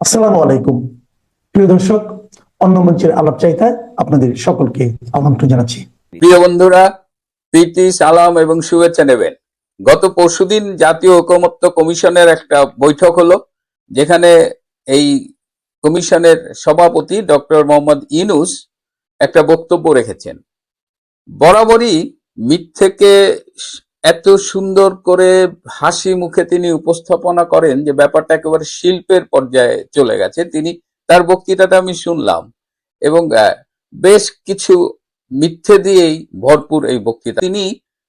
আসসালামু আলাইকুম। প্রিয় দর্শক, অন্য মঞ্চের আলাপ চাইতায় আপনাদের সকলকে আমন্ত্রণ জানাচ্ছি। প্রিয় বন্ধুরা, প্রীতি, সালাম এবং শুভেচ্ছা নেবেন। গত পরশুদিন জাতীয় ঐকমত্য কমিশনের একটা বৈঠক হলো, যেখানে এই কমিশনের সভাপতি ডক্টর মোহাম্মদ ইনুস একটা বক্তব্য রেখেছেন। বরাবরই মিথ্যেকে এত সুন্দর করে হাসি মুখে তিনি উপস্থাপনা করেন যে ব্যাপারটা একেবারে শিল্পের পর্যায়ে চলে গেছে। তিনি তার বক্তৃতাটা আমি শুনলাম এবং বেশ কিছু মিথ্যে দিয়েই ভরপুর এই বক্তৃতা। তিনি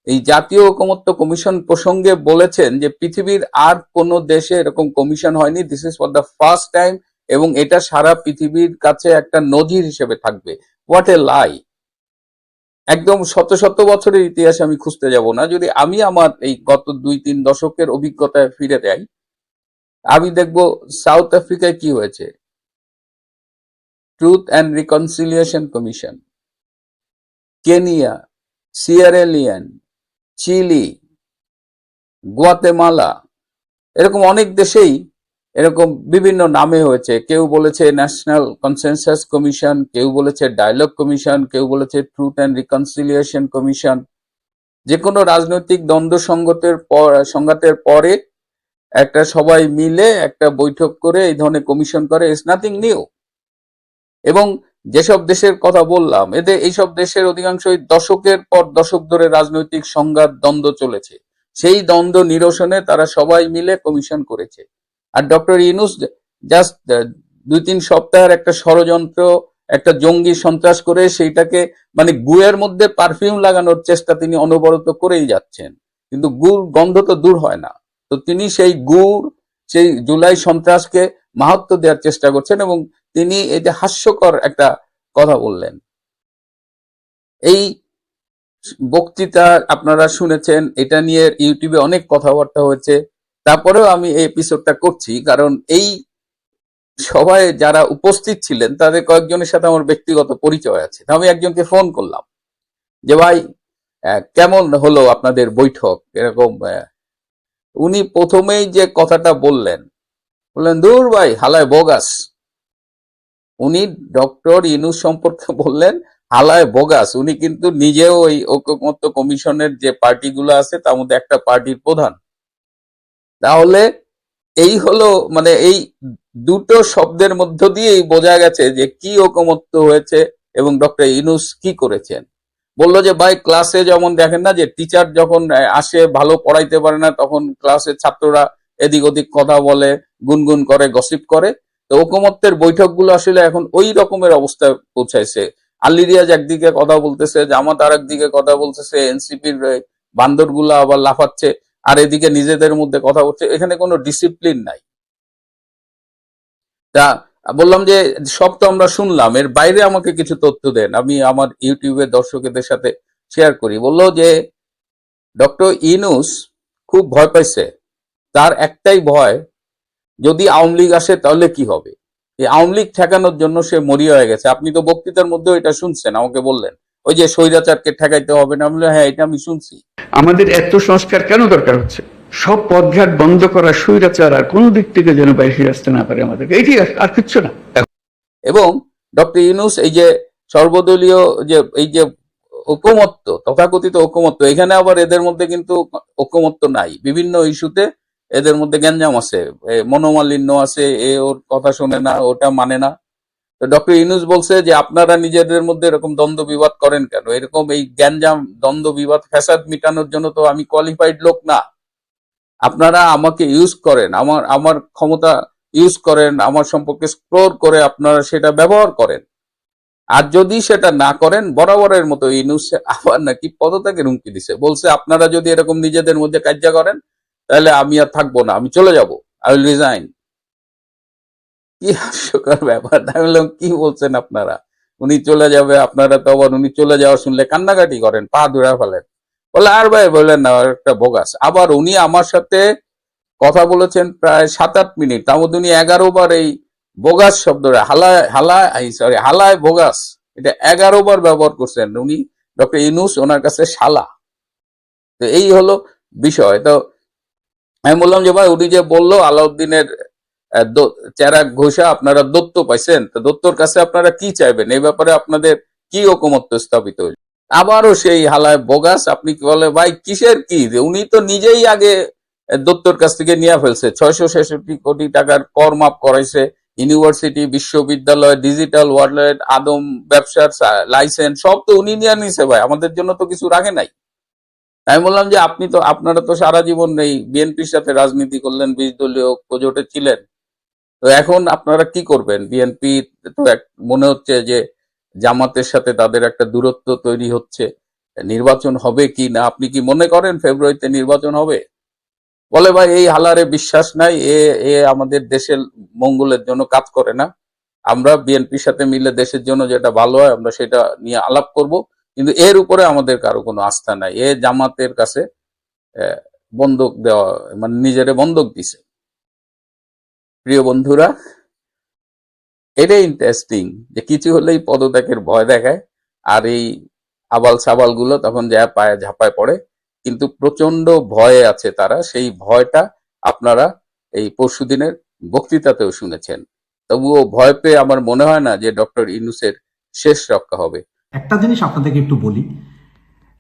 এই জাতীয় ঐকমত্য কমিশন প্রসঙ্গে বলেছেন যে পৃথিবীর আর কোন দেশে এরকম কমিশন হয়নি। This is for the first time এবং এটা সারা পৃথিবীর কাছে একটা নজির হিসেবে থাকবে। হোয়াট এ লাই একদম শত শত বছরের ইতিহাস আমি খুঁজতে যাব না। যদি আমি আমার এই গত দুই, তিন দশকের অভিজ্ঞতায় ফিরে যাই, আমি দেখব সাউথ আফ্রিকায় কি হয়েছে। Truth and reconciliation commission, Kenya Sierra Leone Chile, Guatemala, এরকম অনেক দেশেই এরকম বিভিন্ন নামে হয়েছে। কেউ বলেছে ন্যাশনাল কনসেনসাস কমিশন কেউ বলেছে ডায়লগ কমিশন কেউ বলেছে ট্রুথ অ্যান্ড রিকনসিলিয়েশন কমিশন যে কোনো রাজনৈতিক দ্বন্দ্ব সংগতের পর, সংঘাতের পরে একটা সবাই মিলে একটা বৈঠক করে এই ধরনের কমিশন করে। ইটস নাথিং নিউ এবং যেসব দেশের কথা বললাম, এতে এইসব দেশের অধিকাংশই দশকের পর দশক ধরে রাজনৈতিক সংঘাত দ্বন্দ্ব চলেছে। সেই দ্বন্দ্ব নিরসনে তারা সবাই মিলে কমিশন করেছে। আর ডক্টর ইনুস জাস্ট দুই তিন সপ্তাহের একটা ষড়যন্ত্র, একটা জঙ্গি সন্ত্রাস করে সেইটাকে মানে গুয়ের মধ্যে পারফিউম লাগানোর চেষ্টা তিনি অনবরত করেই যাচ্ছেন। কিন্তু গুড় গন্ধ তো দূর হয় না। তো তিনি সেই গুড়, সেই জুলাই সন্ত্রাসকে মাহাত্ম দেওয়ার চেষ্টা করছেন এবং তিনি যে হাস্যকর একটা কথা বললেন। এই বক্তৃতা আপনারা শুনেছেন, এটা নিয়ে ইউটিউবে অনেক কথাবার্তা হয়েছে। তারপরেও আমি এই এপিসোডটা করছি, কারণ এই সবাই যারা উপস্থিত ছিলেন, তাদের কয়েকজনের সাথে আমার ব্যক্তিগত পরিচয় আছে। আমি একজনকে ফোন করলাম যে, ভাই কেমন হলো আপনাদের বৈঠক? এরকম উনি প্রথমেই যে কথাটা বললেন বললেন, দূর ভাই, হালায় বোগাস। উনি ডক্টর ইনুস সম্পর্কে বললেন, হালায় বোগাস। উনি কিন্তু নিজেও ওই ঐক্যমত্য কমিশনের যে পার্টিগুলো আছে, তার মধ্যে একটা পার্টির প্রধান। তাহলে এই হলো মানে এই দুটো শব্দের মধ্য দিয়েই বোঝা গেছে যে কি ঐকমত্য হয়েছে এবং ডক্টর ইনুস কি করেছেন। বলল যে, ভাই ক্লাসে যেমন দেখেন না যে টিচার যখন আসে, ভালো পড়াইতে পারে না, তখন ক্লাসের ছাত্ররা এদিক ওদিক কথা বলে, গুনগুন করে গসিপ করে। তো ঐকমত্যের বৈঠকগুলো আসলে এখন ওই রকমের অবস্থায় পৌঁছাইছে। আলিরিয়াজ একদিকে কথা বলতেছে, জামাত আর একদিকে কথা বলতেছে, এনসিপির বান্দরগুলা আবার লাফাচ্ছে। আর এদিকে নিজেদের মধ্যে কথা বলছে, এখানে কোনো ডিসিপ্লিন নাই। তা বললাম যে, সব তো আমরা শুনলাম, এর বাইরে আমাকে কিছু তথ্য দেন। আমি আমার ইউটিউবে দর্শকদের সাথে শেয়ার করি। বলল যে, ডক্টর ইনুস খুব ভয় পাইছে। তার একটাই ভয়, যদি আওয়ামী লীগ আসে তাহলে কি হবে? এই আওয়ামী লীগ ঠেকানোর জন্য সে মরিয়া হয়ে গেছে। আপনি তো বক্তৃতার মধ্যেও এটা শুনছেন, আমাকে বললেন। ওই যে স্বৈরাচারকে ঠেকাইতে হবে না। আমি হ্যাঁ এটা আমি শুনছি। আমাদের এত সংস্কার কেন দরকার হচ্ছে? সব পথঘাট বন্ধ করা, স্বৈরাচার, আর কোন দিক থেকে যেন বাইরে আসতে না পারে আমাদেরকে। এটি আর- কিচ্ছু না। এবং ডক্টর ইউনুস এই যে সর্বদলীয় যে, এই যে ঐকমত্য, তথাকথিত ঐকমত্য, এখানে আবার এদের মধ্যে কিন্তু ঐকমত্য নাই। বিভিন্ন ইস্যুতে এদের মধ্যে গ্যাঞ্জাম আছে। মনোমালিন্য আছে, এ ওর কথা শোনে না, ওটা মানে না। তো ডক্টর ইউনুস বলছে যে আপনারা নিজেদের মধ্যে এরকম দ্বন্দ্ব বিবাদ করেন কেন? এরকম এই গ্যাঞ্জাম দ্বন্দ্ব বিবাদ, ফ্যাসাদ মিটানোর জন্য তো আমি কোয়ালিফাইড লোক না। আপনারা আমাকে ইউজ করেন, আমার আমার ক্ষমতা ইউজ করেন, আমার সম্পর্কে স্ক্রোর করে আপনারা সেটা ব্যবহার করেন। আর যদি সেটা না করেন, বরাবরের মতো ইনুস আবার নাকি পদত্যাগের হুমকি দিছে। বলছে, আপনারা যদি এরকম নিজেদের মধ্যে কার্য করেন, তাহলে আমি আর থাকব না, আমি চলে যাব। আই উইল রিজাইন কি হাস্যকর ব্যাপার। আমি বললাম, কি বলছেন আপনারা? উনি চলে যাবে, আপনারা তো আবার উনি চলে যাওয়া শুনলে কান্নাকাটি করেন, পা ধরে ফেলেন। বলে আর ভাই, বললেন না একটা বোগাস। আবার উনি আমার সাথে কথা বলেছেন প্রায় সাত আট মিনিট। তার মধ্যে উনি এগারো বার এই বোগাস শব্দটা হালায় হালায় সরি হালায় বোগাস, এটা এগারো বার ব্যবহার করছেন উনি ডক্টর ইনুস ওনার কাছে শালা। তো এই হলো বিষয়। তো আমি বললাম যে, ভাই, উনি যে বলল, আলাউদ্দিনের চেরাগ ঘোষা, আপনারা দত্ত পাইছেন। তো দত্তর কাছে আপনারা কি চাইবেন? এই ব্যাপারে আপনাদের কি ঐকমত্য স্থাপিত হইল? আবারও সেই হালায় বোগাস, আপনি কি বলে, ভাই, কিসের কি? উনি তো নিজেই আগে দত্তর কাছ থেকে নিয়ে ফেলছে। ছয়শো ছেষট্টি কোটি টাকার কর মাপ করাইছে। ইউনিভার্সিটি, বিশ্ববিদ্যালয়, ডিজিটাল ওয়ার্ল্ড আদম ব্যবসার লাইসেন্স, সব তো উনি নিয়ে নিছে ভাই। আমাদের জন্য তো কিছু রাখে নাই। আমি বললাম যে, আপনি তো, আপনারা তো সারা জীবন এই বিএনপির সাথে রাজনীতি করলেন, বিশ দলীয় প্রজোটে ছিলেন। তো এখন আপনারা কি করবেন? বিএনপি তো এক, মনে হচ্ছে যে জামাতের সাথে তাদের একটা দূরত্ব তৈরি হচ্ছে। নির্বাচন হবে কি না? আপনি কি মনে করেন ফেব্রুয়ারিতে নির্বাচন হবে? বলে ভাই, এই হালারে বিশ্বাস নাই, এ এ আমাদের দেশের মঙ্গলের জন্য কাজ করে না। আমরা বিএনপির সাথে মিলে দেশের জন্য যেটা ভালো হয়, আমরা সেটা নিয়ে আলাপ করব। কিন্তু এর উপরে আমাদের কারও কোনো আস্থা নাই। এ জামাতের কাছে বন্দুক দেওয়া মানে নিজেরে বন্দুক দিছে। প্রিয় বন্ধুরা, এটাই ইন্টারেস্টিং যে কিছু হলেই পদত্যাগের ভয় দেখায় আর এই আবাল সাবালগুলো তখন যা পায়ে, ঝাপায় পড়ে। কিন্তু প্রচণ্ড ভয়ে আছে তারা। সেই ভয়টা আপনারা এই পরশুদিনের বক্তৃতাতেও শুনেছেন। তবুও ভয় পেয়ে আমার মনে হয় না যে ডক্টর ইনুসের শেষ রক্ষা হবে। একটা জিনিস আপনাদেরকে একটু বলি,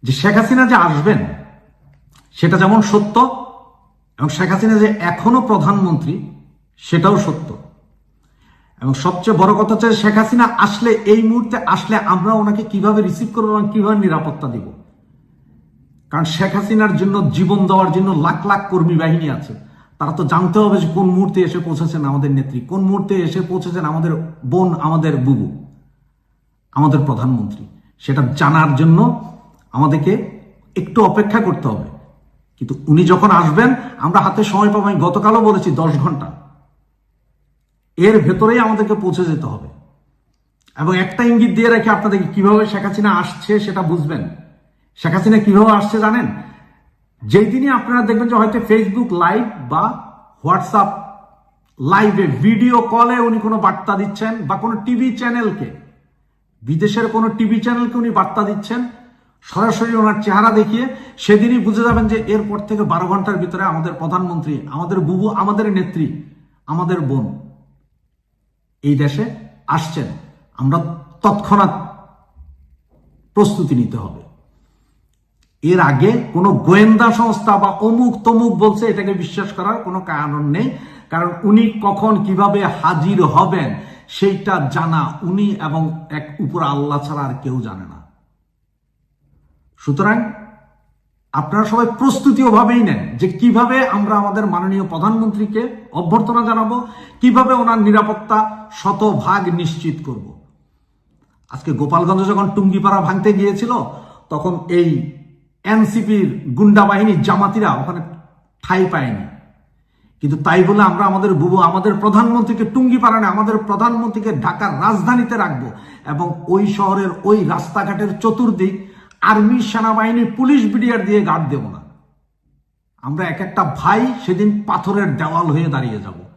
যে শেখ হাসিনা যে আসবেন, সেটা যেমন সত্য, এবং শেখ হাসিনা যে এখনও প্রধানমন্ত্রী সেটাও সত্য। এবং সবচেয়ে বড় কথা হচ্ছে শেখ হাসিনা আসলে এই মুহূর্তে আসলে আমরা ওনাকে কীভাবে রিসিভ করব এবং কীভাবে নিরাপত্তা দিব? কারণ শেখ হাসিনার জন্য, জীবন দেওয়ার জন্য লাখ লাখ কর্মী বাহিনী আছে। তারা তো জানতে হবে যে কোন মুহূর্তে এসে পৌঁছেছেন আমাদের নেত্রী, কোন মুহূর্তে এসে পৌঁছেছেন আমাদের বোন, আমাদের বুবু, আমাদের প্রধানমন্ত্রী। সেটা জানার জন্য আমাদেরকে একটু অপেক্ষা করতে হবে। কিন্তু উনি যখন আসবেন, আমরা হাতে সময় পাবো, আমি গতকালও বলেছি দশ ঘণ্টা। এর ভেতরেই আমাদেরকে পৌঁছে যেতে হবে। এবং একটা ইঙ্গিত দিয়ে রেখে আপনাদেরকে কীভাবে শেখ হাসিনা আসছে সেটা বুঝবেন। শেখ হাসিনা কীভাবে আসছে জানেন? যেই দিনই আপনারা দেখবেন যে হয়তো ফেসবুক লাইভ বা হোয়াটসঅ্যাপ লাইভে ভিডিও কলে উনি কোনো বার্তা দিচ্ছেন বা কোনো টিভি চ্যানেলকে বিদেশের কোনো টিভি চ্যানেলকে উনি বার্তা দিচ্ছেন, সরাসরি ওনার চেহারা দেখিয়ে সেদিনই বুঝে যাবেন যে এরপর থেকে বারো ঘণ্টার ভিতরে আমাদের প্রধানমন্ত্রী, আমাদের বুবু, আমাদের নেত্রী, আমাদের বোন। এই দেশে আসছেন, আমরা তৎক্ষণাৎ প্রস্তুতি নিতে হবে। এর আগে কোনো গোয়েন্দা সংস্থা বা অমুক তমুক বলছে, এটাকে বিশ্বাস করার কোনো কারণ নেই। কারণ উনি কখন কীভাবে হাজির হবেন, সেইটা জানা উনি এবং এক উপর আল্লাহ ছাড়া আর কেউ জানে না। সুতরাং আপনারা সবাই প্রস্তুতি ওভাবেই নেন যে কীভাবে আমরা আমাদের মাননীয় প্রধানমন্ত্রীকে অভ্যর্থনা জানাব, কীভাবে ওনার নিরাপত্তা শতভাগ নিশ্চিত করব। আজকে গোপালগঞ্জ যখন টুঙ্গিপাড়া ভাঙতে গিয়েছিল, তখন এই এনসিপির গুন্ডা বাহিনী জামাতিরা ওখানে ঠাই পায়নি। কিন্তু তাই বলে আমরা আমাদের বুবু, আমাদের প্রধানমন্ত্রীকে টুঙ্গি পাড়ানে আমাদের প্রধানমন্ত্রীকে ঢাকার রাজধানীতে রাখব এবং ওই শহরের ওই রাস্তাঘাটের চতুর্দিক আর্মি, সেনাবাহিনী, পুলিশ বিডিআর দিয়ে গার্ড দেব না। আমরা এক একটা ভাই সেদিন পাথরের দেওয়াল হয়ে দাঁড়িয়ে যাব।